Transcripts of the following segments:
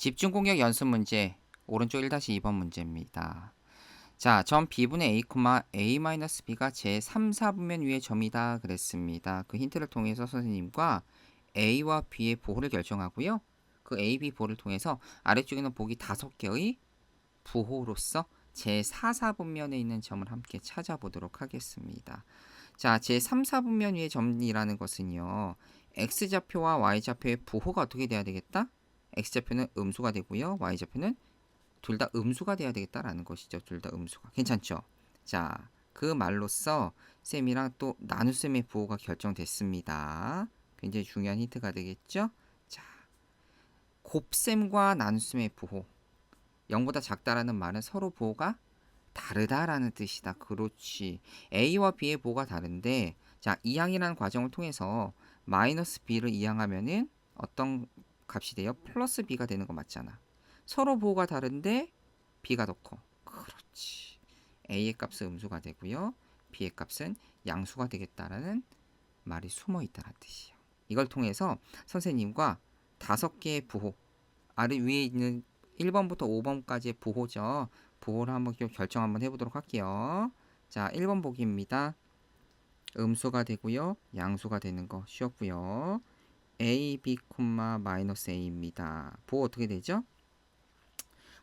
집중 공격 연습 문제 오른쪽 1-2번 문제입니다. 자, 점 b분의 a, a-b가 제 3, 4분면 위의 점이다 그랬습니다. 그 힌트를 통해서 선생님과 a와 b의 부호를 결정하고요. 그 a, b 부호를 통해서 아래쪽에는 보기 5개의 부호로서 제 4, 4분면에 있는 점을 함께 찾아보도록 하겠습니다. 자, 제 3, 4분면 위의 점이라는 것은요. x좌표와 y좌표의 부호가 어떻게 돼야 되겠다? X좌표는 음수가 되고요. y좌표는 둘 다 음수가 돼야 되겠다라는 것이죠. 둘 다 음수가. 괜찮죠? 자, 그 말로써 쌤이랑 또 나눗셈의 부호가 결정됐습니다. 굉장히 중요한 힌트가 되겠죠? 자, 곱셈과 나눗셈의 부호. 0보다 작다라는 말은 서로 부호가 다르다라는 뜻이다. 그렇지. A와 B의 부호가 다른데 자, 이항이라는 과정을 통해서 마이너스 B를 이항하면은 어떤 값이 돼요? 플러스 B가 되는 거 맞잖아. 서로 부호가 다른데 B가 더 커. 그렇지. A의 값은 음수가 되고요. B의 값은 양수가 되겠다라는 말이 숨어 있다는 뜻이에요. 이걸 통해서 선생님과 다섯 개의 부호 아래 위에 있는 1번부터 5번까지의 부호죠. 부호를 한번 결정 한번 해보도록 할게요. 자, 1번 보기입니다. 음수가 되고요. 양수가 되는 거 쉬웠고요. A, b, 마이너스 a입니다. 부호 어떻게 되죠?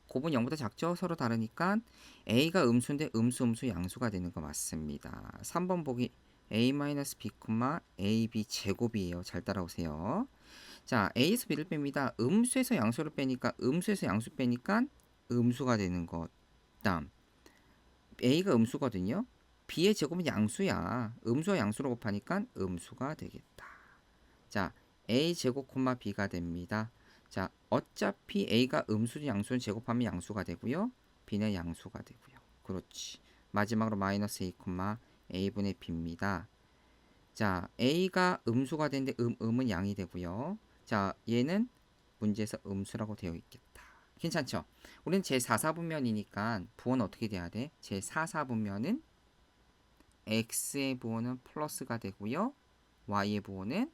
곱은 0보다 작죠? 서로 다르니까 a가 음수인데 음수, 음수, 양수가 되는 거 맞습니다. 3번 보기 a, b, ab 제곱이에요. 잘 따라오세요. 자, a에서 b를 뺍니다. 음수에서 양수를 빼니까 음수에서 양수 빼니까 음수가 되는 것. 다음 a가 음수거든요. b의 제곱은 양수야. 음수와 양수로 곱하니까 음수가 되겠다. 자, a 제곱 콤마 b가 됩니다. 자, 어차피 a가 음수 양수는 제곱하면 양수가 되고요. b는 양수가 되고요. 그렇지. 마지막으로 마이너스 a 콤마 a분의 b입니다. 자, a가 음수가 되는데 음, 음은 양이 되고요. 자, 얘는 문제에서 음수라고 되어 있겠다. 괜찮죠? 우리는 제4사분면이니까 부호는 어떻게 돼야 돼? 제4사분면은 x의 부호는 플러스가 되고요. y의 부호는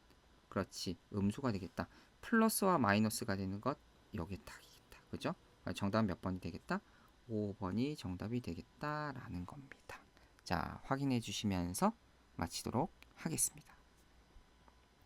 그렇지 음수가 되겠다. 플러스와 마이너스가 되는 것 여기에 딱이겠다. 그죠? 정답은 몇 번이 되겠다? 5번이 정답이 되겠다라는 겁니다. 자, 확인해 주시면서 마치도록 하겠습니다.